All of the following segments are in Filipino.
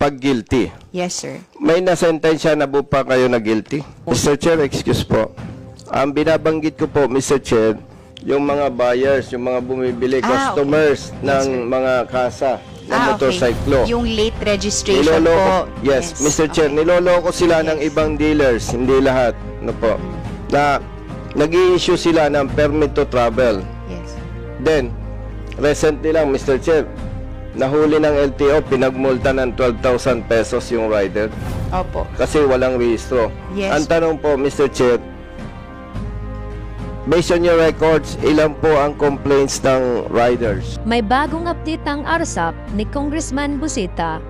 pag guilty. Yes, sir. May nasentensya na po pa kayo na guilty? Mr. Chair, excuse po. Ang binabanggit ko po, Mr. Chair, yung mga buyers, yung mga bumibili, Ah, okay. customers Yes, ng sir. mga kasa ng Ah, motorcyclo. Yung late registration Niloloko, po. yes, Mr. Chair, okay. niloloko sila ng Yes. ibang dealers, hindi lahat, ano po, na nag issue sila ng permit to travel. Yes. Then, recently lang, Mr. Chair, nahuli ng LTO, pinagmulta ng 12,000 pesos yung rider Opo. kasi walang rehistro. Yes. Ang tanong po, Mr. Chair, based on your records, ilan po ang complaints ng riders? May bagong update ang ARSAP ni Congressman Busita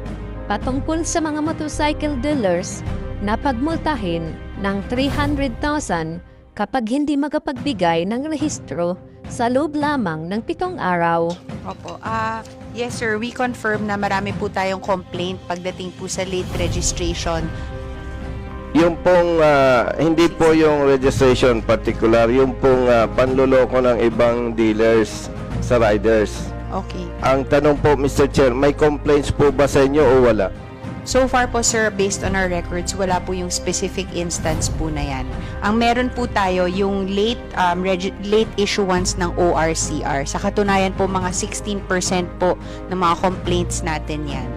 patungkol sa mga motorcycle dealers na pagmultahin ng 300,000 kapag hindi magapagbigay ng rehistro sa loob lamang ng pitong araw. Opo. Ah, yes, sir. We confirm na marami po tayong complaint pagdating po sa late registration. Yung pong, ah, hindi po yung registration particular, yung pong ah, panluloko ng ibang dealers sa riders. Okay. Ang tanong po, Mr. Chair, may complaints po ba sa inyo o wala? So far po sir, based on our records, wala po yung specific instance po na yan. Ang meron po tayo yung late um, regi- late issuance ng ORCR. Sa katunayan po mga 16% po ng mga complaints natin yan.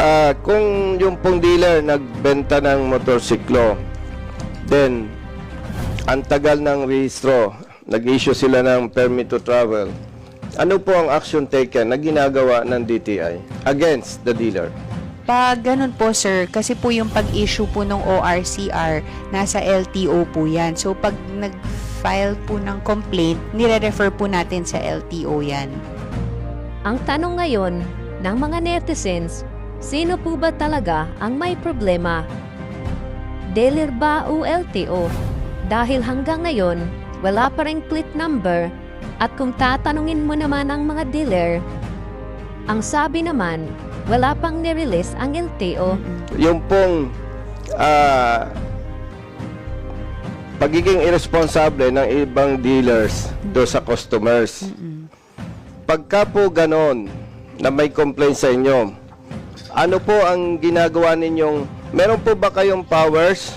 Ah, kung yung pong dealer nagbenta ng motorsiklo, then ang tagal ng rehistro, nag-issue sila ng permit to travel. Ano po ang action taken na ginagawa ng DTI against the dealer? Pag ganun po sir, kasi po yung pag-issue po ng ORCR, nasa LTO po yan. So pag nag-file po ng complaint, nire-refer po natin sa LTO yan. Ang tanong ngayon ng mga netizens, sino po ba talaga ang may problema? Dealer ba o LTO? Dahil hanggang ngayon, wala pa ring plate number at kung tatanungin mo naman ang mga dealer, ang sabi naman, wala pang nirelease ang LTO. Yung pong ah, pagiging irresponsible ng ibang dealers do sa customers. Pagka po ganon na may complaint sa inyo, ano po ang ginagawa ninyong, meron po ba kayong powers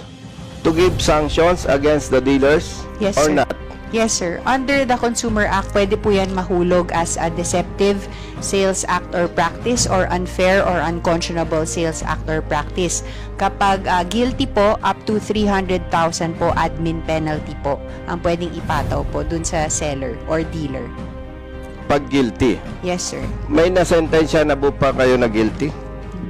to give sanctions against the dealers Yes, or sir. not? Yes, sir. Under the Consumer Act, pwede po yan mahulog as a deceptive sales act or practice or unfair or unconscionable sales act or practice. Kapag ah, guilty po, up to 300,000 po admin penalty po ang pwedeng ipataw po dun sa seller or dealer. Pag guilty. Yes, sir. May nasentensya na po pa kayo na guilty?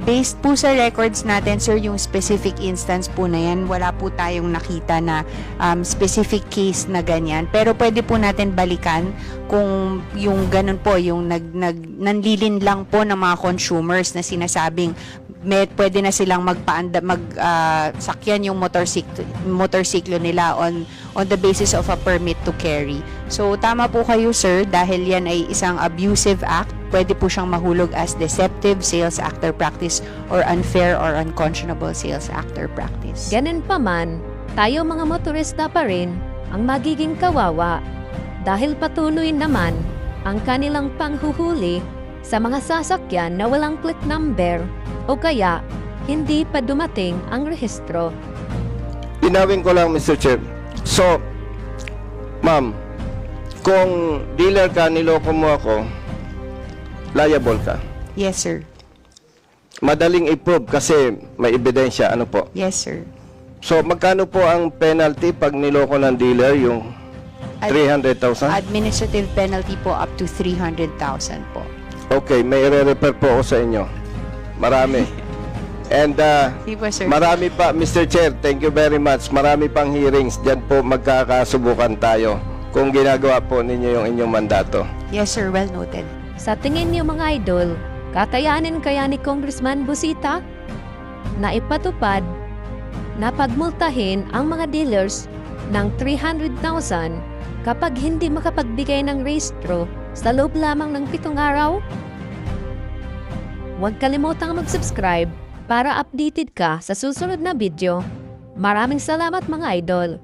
Based po sa records natin, sir, yung specific instance po na yan, wala po tayong nakita na um, specific case na ganyan. Pero pwede po natin balikan kung yung ganun po, yung nag, nag, nanlilin lang po ng mga consumers na sinasabing may, pwede na silang magpaanda, mag, ah, sakyan yung motorsiklo, motorsiklo nila on, on the basis of a permit to carry. So, tama po kayo, sir, dahil yan ay isang abusive act pwede po siyang mahulog as deceptive sales actor practice or unfair or unconscionable sales actor practice. Ganun pa man, tayo mga motorista pa rin ang magiging kawawa dahil patuloy naman ang kanilang panghuhuli sa mga sasakyan na walang plate number o kaya hindi pa dumating ang rehistro. Linawin ko lang, Mr. Chair. So, ma'am, kung dealer ka, niloko mo ako, liable ka. Yes, sir. Madaling i-prove kasi may ebidensya, ano po. Yes, sir. So, magkano po ang penalty pag niloko ng dealer, yung Ad- 300,000? Administrative penalty po up to 300,000 po. Okay, may i-refer po ako sa inyo. Marami. And uh, po, sir. marami pa, Mr. Chair, thank you very much. Marami pang hearings. Diyan po magkakasubukan tayo kung ginagawa po ninyo yung inyong mandato. yes, sir. Well noted. Sa tingin niyo mga idol, kakayanin kaya ni Congressman Busita na ipatupad na pagmultahin ang mga dealers ng 300,000 kapag hindi makapagbigay ng rehistro sa loob lamang ng pitong araw? Huwag kalimutang mag-subscribe para updated ka sa susunod na video. Maraming salamat mga idol!